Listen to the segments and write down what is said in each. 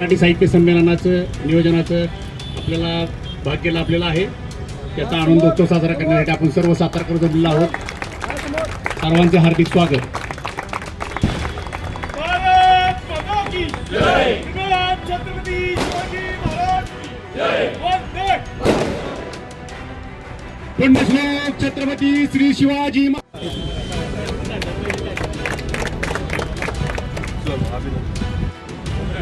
मराठी साहित्य संमेलनाचं नियोजनाचं आपल्याला भाग्य लाभलेलं आहे. त्याचा आनंद उत्सव साजरा करण्यासाठी आपण सर्व सातारकर जमलेलो आहोत. सर्वांचे हार्दिक स्वागत. छत्रपती महाराज पुण्यश्लोक श्री शिवाजी मा-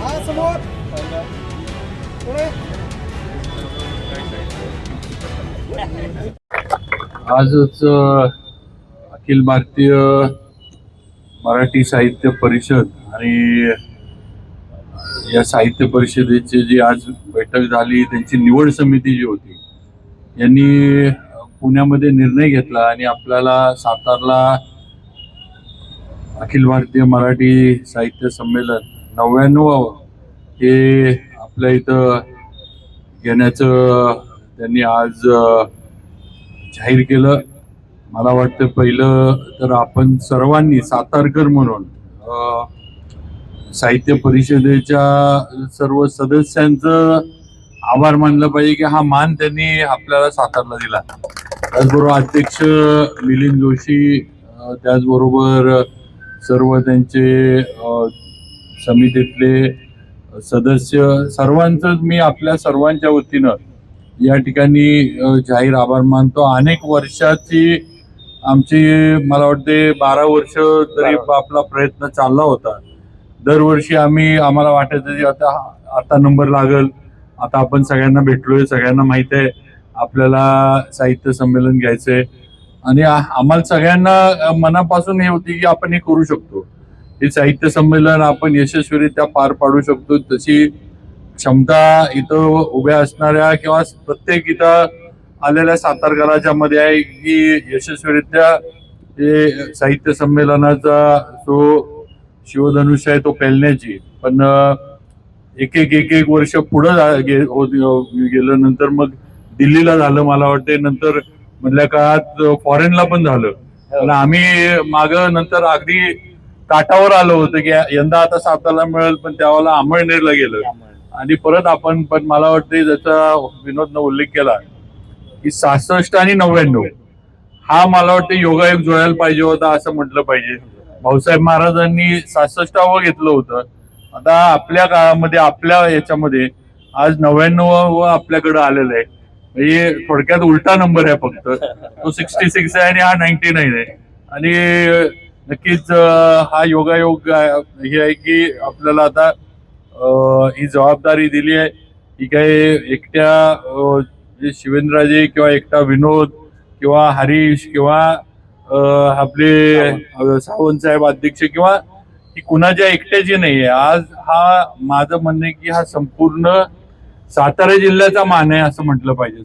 हा समोर आजच अखिल भारतीय मराठी साहित्य परिषद आणि या साहित्य परिषदेची जी आज बैठक झाली त्यांची निवड समिती जी होती यांनी पुण्यामध्ये निर्णय घेतला आणि आपल्याला सातारला अखिल भारतीय मराठी साहित्य संमेलन नव्याण्णवावं हे आपल्या इथं घेण्याचं त्यांनी आज जाहीर केलं. मला वाटतं पहिलं तर आपण सर्वांनी सातारकर म्हणून साहित्य परिषदेच्या सर्व सदस्यांचं आभार मानलं पाहिजे की हा मान त्यांनी आपल्याला सातारला दिला. त्याचबरोबर अध्यक्ष मिलिंद जोशी त्याचबरोबर सर्व त्यांचे समितीतले सदस्य सर्वांचं मी आपल्या सर्वांच्या वतीनं या ठिकाणी जाहीर आभार मानतो. अनेक वर्षाची आमची मला वाटते बारा वर्ष तरी आपला प्रयत्न चालला होता. दरवर्षी आम्ही आम्हाला वाटायचं की आता आता नंबर लागल. आता आपण सगळ्यांना भेटलोय सगळ्यांना माहीत आहे. आपल्याला साहित्य संमेलन घ्यायचंय. आणि आम्हाला सगळ्यांना मनापासून हे होती की आपण हे करू शकतो. हे साहित्य संमेलन आपण यशस्वीरित्या पार पाडू शकतो. तशी क्षमता इथं उभ्या असणाऱ्या किंवा प्रत्येक इथं आलेल्या सातारकराच्या मध्ये आहे की यशस्वीरित्या हे साहित्य संमेलनाचा जो शिवधनुष्य आहे तो पेलण्याची. पण एक एक एक एक वर्ष पुढं हो- हो- गेलं नंतर मग दिल्लीला झालं मला वाटते नंतर मधल्या काळात फॉरेनला पण झालं. पण आम्ही माग नंतर अगदी काठावर आलो होतं की यंदा आता सातारला मिळेल पण त्यावेळेला अमळनेरला गेलं. आणि परत आपण पण मला वाटते ज्याचा विनोदनं उल्लेख केला की सहासष्ट आणि नव्याण्णव हा मला वाटतं योगायोग जुळायला पाहिजे होता असं म्हटलं पाहिजे. भाऊसाहेब महाराजांनी सहासष्टावं घेतलं होतं. आता आपल्या काळामध्ये आपल्या याच्यामध्ये आज नव्याण्णव आपल्याकडे आलेलं आहे. म्हणजे थोडक्यात उलटा नंबर आहे फक्त. तो सिक्स्टी सिक्स आहे आणि हा नाईन्टी नाईन आहे. आणि नक्कीच हा योगायोग हे आहे की आपल्याला आता ही जबाबदारी दिली आहे की काही एकट्या अं, किंवा एकटा विनोद किंवा हरीश किंवा आपले सावंत साहेब अध्यक्ष किंवा ही कुणाच्या एकट्याची नाही आहे आज हा माझं म्हणणं आहे की हा संपूर्ण सातारा जिल्ह्याचा मान आहे असं म्हटलं पाहिजे.